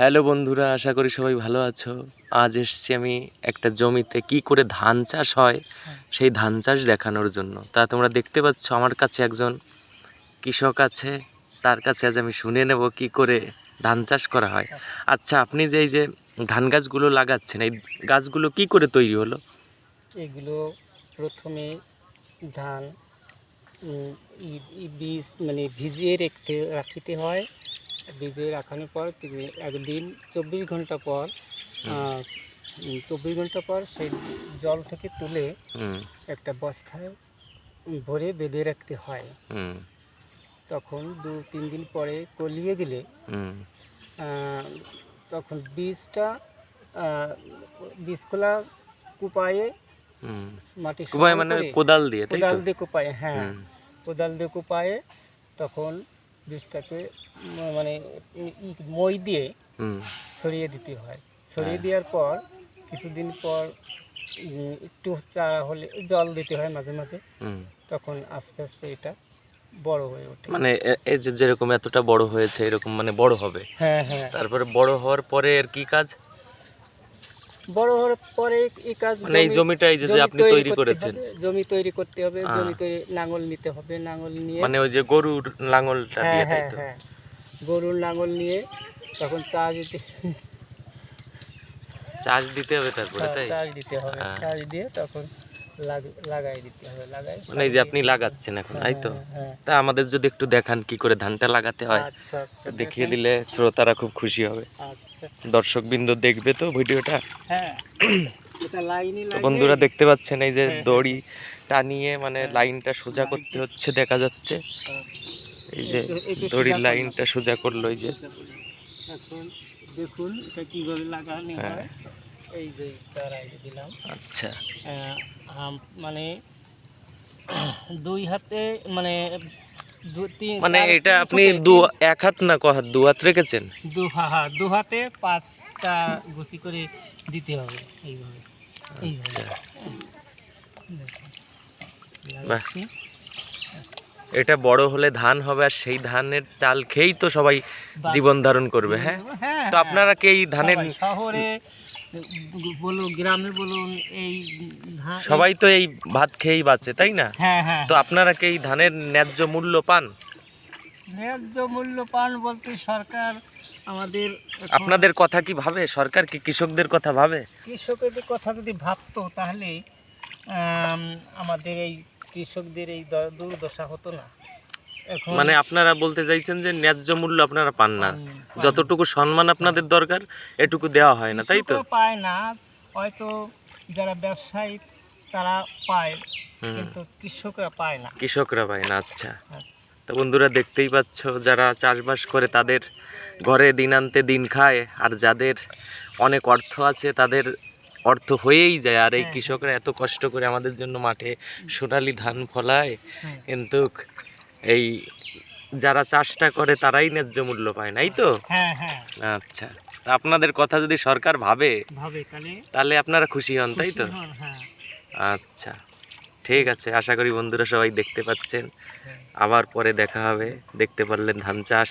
Hello বন্ধুরা, আশা করি সবাই ভালো আছো। আজ এসছি আমি একটা জমিতে কি করে ধান চাষ হয় সেই ধান চাষ দেখানোর জন্য। তা তোমরা দেখতে পাচ্ছ, আমার কাছে একজন কৃষক আছে, তার কাছে আজ আমি শুনে নেব কি করে ধান চাষ করা হয়। আচ্ছা আপনি যে এই যে ধান গাছগুলো লাগাচ্ছেন, এই গাছগুলো কি করে তৈরি হলো? এগুলো প্রথমে ধান বীজ মানে ভিজিয়ে রাখতে, রাখিতে হয়। ভিজিয়ে রাখানোর পর একদিন চব্বিশ ঘণ্টা পর চব্বিশ ঘণ্টা পর সেই জল থেকে তুলে একটা বস্তায় ভরে বেঁধে রাখতে হয়। তখন দু তিন দিন পরে কলিয়ে আহ, তখন বীজটা আহ, বীজগুলা কুপায়ে মাটি মানে কোদাল দিয়ে কোদাল দিয়ে কোপায় হ্যাঁ। কোদাল দিয়ে কুপায়ে তখন বীজটাকে মানে মই দিয়ে ছড়িয়ে দিতে হয়। ছড়িয়ে হ্যাঁ। দেওয়ার পর কিছুদিন পর একটু চারা হলে জল দিতে হয় মাঝে মাঝে। তখন আস্তে আস্তে এটা বড় হয়ে ওঠে। মানে এই যে যেরকম এতটা বড় হয়েছে এরকম মানে বড় হবে। হ্যাঁ হ্যাঁ। তারপরে বড় হওয়ার পরে এর কি কাজ? বড় হওয়ার পরে এই কাজ মানে এই জমি- যে যে আপনি তৈরি করেছেন জমি তৈরি করতে হবে হ্যাঁ। জমি তৈরি নাঙল নিতে হবে লাঙল নিয়ে মানে ওই যে গরুর লাঙলটা হ্যাঁ দিয়ে তাই হ্যাঁ তো হ্যাঁ গরুর লাঙ্গল নিয়ে তখন চাষ দিতে চাষ দিতে হবে তারপরে তাই চাষ দিতে হবে হ্যাঁ। চাষ দিয়ে তখন লাগাই দিতে হবে লাগাই মানে এই যে আপনি লাগাচ্ছেন এখন তাই তো? হ্যাঁ তা আমাদের যদি একটু দেখান কি করে ধানটা লাগাতে হয় আচ্ছা আচ্ছা দেখিয়ে দিলে শ্রোতারা খুব খুশি হবে। আচ্ছা। দর্শক বিন্দু দেখবে তো ভিডিওটা? হ্যাঁ। বন্ধুরা দেখতে পাচ্ছেন এই যে হ্যাঁ। দড়ি টানিয়ে মানে লাইনটা সোজা করতে হচ্ছে দেখা যাচ্ছে। এই যে দড়ির লাইনটা সোজা করল এই যে। দেখুন এটা কীভাবে লাগানো হ্যাঁ। হয় এই যে দিলাম। আচ্ছা। মানে দুই হাতে মানে মানে এটা আপনি দু এক হাত না ক হাত দু হাত রেখেছেন? দু হা- দু হাতে পাঁচটা গুছি করে দিতে হবে এইভাবে। এইভাবে। আচ্ছা। এটা বড় হলে ধান হবে আর সেই ধানের চাল খেয়েই তো সবাই জীবন ধারণ করবে হ্যাঁ? হ্যাঁ তো আপনারা কি এই ধানের শহরে বলো গ্রামে বলুন এই সবাই তো এই ভাত খেয়েই বাঁচে তাই না? হ্যাঁ হ্যাঁ। তো আপনারা কি এই ধানের ন্যায্য মূল্য পান? ন্যায্য মূল্য পান বলতে সরকার আমাদের আপনাদের কথা কি ভাবে? সরকার কি কৃষকদের কথা ভাবে? কৃষকের কথা যদি ভাবতো তাহলে আমাদের এই কৃষকদের এই দুর্দশা হতো না। মানে আপনারা বলতে চাইছেন যে ন্যায্য মূল্য আপনারা পান না। যতটুকু সম্মান আপনাদের দরকার এটুকু দেওয়া হয় না তাই তো? পায় না। হয়তো যারা ব্যবসায়ী তারা পায় কিন্তু কৃষকরা পায় না। কৃষকরা পায় না আচ্ছা। হ্যাঁ। তো বন্ধুরা দেখতেই পাচ্ছ যারা চাষবাস করে তাদের ঘরে দিন আনতে দিন খায় আর যাদের অনেক অর্থ আছে তাদের অর্থ হয়েই যায়। আর এই হ্যাঁ। কৃষকরা এত কষ্ট করে আমাদের জন্য মাঠে সোনালি ধান ফলায়। হ্যাঁ। কিন্তু এই যারা চাষটা করে তারাই ন্যায্য মূল্য পায় নাই তো? হ্যাঁ হ্যাঁ। আচ্ছা তা আপনাদের কথা যদি সরকার ভাবে তাহলে আপনারা খুশি হন তাই তো? হ্যাঁ। আচ্ছা ঠিক আছে আশা করি বন্ধুরা সবাই দেখতে পাচ্ছেন। আবার পরে দেখা হবে দেখতে পারলেন ধান চাষ।